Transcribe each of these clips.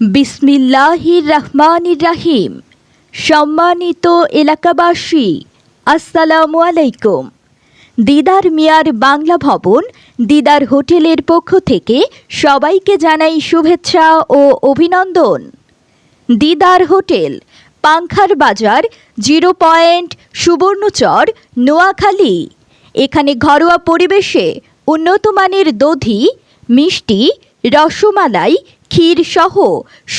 বিসমিল্লাহির রহমানির রাহিম। সম্মানিত এলাকাবাসী, আসসালামু আলাইকুম। দিদার মিয়ার বাংলা ভবন, দিদার হোটেলের পক্ষ থেকে সবাইকে জানাই শুভেচ্ছা ও অভিনন্দন। দিদার হোটেল, পাংখার বাজার, জিরো পয়েন্ট সুবর্ণচর, নোয়াখালী। এখানে ঘরোয়া পরিবেশে উন্নতমানের দধি, মিষ্টি, রসমালাই ক্ষীর সহ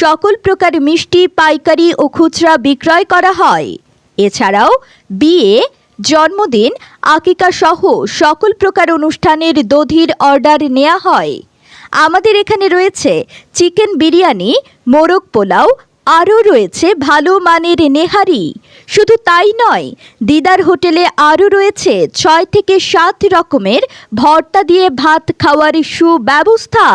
সকল প্রকার মিষ্টি, পাইকারি ও খুচরা বিক্রয় করা হয়। এছাড়াও বিয়ে, জন্মদিন, আকিকা সহ সকল প্রকার অনুষ্ঠানের দধির অর্ডার নেওয়া হয়। আমাদের এখানে রয়েছে চিকেন বিরিয়ানি, মোরগ পোলাও, আরও রয়েছে ভালো মানের নেহারি। শুধু তাই নয়, দিদার হোটেলে আরও রয়েছে ছয় থেকে সাত রকমের ভর্তা দিয়ে ভাত খাওয়ার সুব্যবস্থা।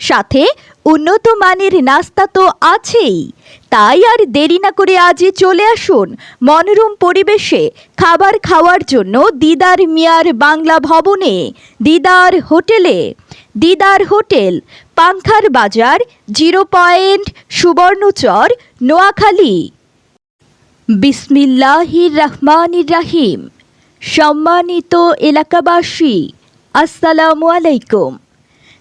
সাথে উন্নত মানের নাস্তা তো আছেই। তাই আর দেরি না করে আজই চলে আসুন মনোরম পরিবেশে খাবার খাওয়ার জন্য দিদার মিয়ার বাংলা ভবনে, দিদার হোটেলে। দিদার হোটেল, পাংখার বাজার, জিরো পয়েন্ট সুবর্ণচর, নোয়াখালী। বিসমিল্লাহির রহমানির রাহিম। সম্মানিত এলাকাবাসী, আসসালামু আলাইকুম।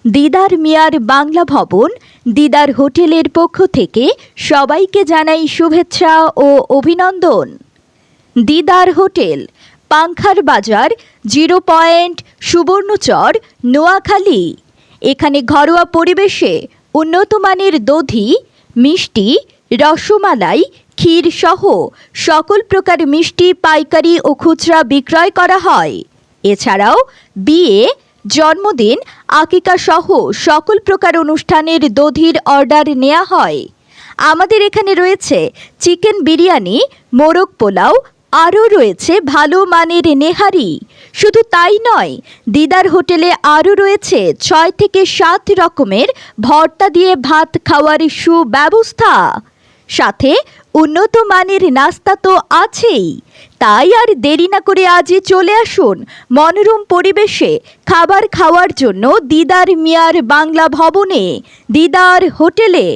দিদার মিয়ার বাংলা ভবন, দিদার হোটেলের পক্ষ থেকে সবাইকে জানাই শুভেচ্ছা ও অভিনন্দন। দিদার হোটেল, পাংখার বাজার, জিরো পয়েন্ট সুবর্ণচর, নোয়াখালী। এখানে ঘরোয়া পরিবেশে উন্নতমানের দধি, মিষ্টি, রসমালাই, ক্ষীর সহ সকল প্রকার মিষ্টি, পাইকারি ও খুচরা বিক্রয় করা হয়। এছাড়াও বিয়ে জন্মদিন আকিকা সহ সকল প্রকার অনুষ্ঠানের দধির অর্ডার নেওয়া হয়। আমাদের এখানে রয়েছে চিকেন বিরিয়ানি, মোরগ পোলাও, আরও রয়েছে ভালো মানের নেহারি। শুধু তাই নয়, দিদার হোটেলে আরও রয়েছে ছয় থেকে সাত রকমের ভর্তা দিয়ে ভাত খাওয়ার সুব্যবস্থা। সাথে উন্নত মানের নাস্তা তো আছেই। তাই আর দেরি না করে আজই চলে আসুন মনোরম পরিবেশে খাবার খাওয়ার জন্য দিদার মিয়ার বাংলা ভবনে, দিদার হোটেলে।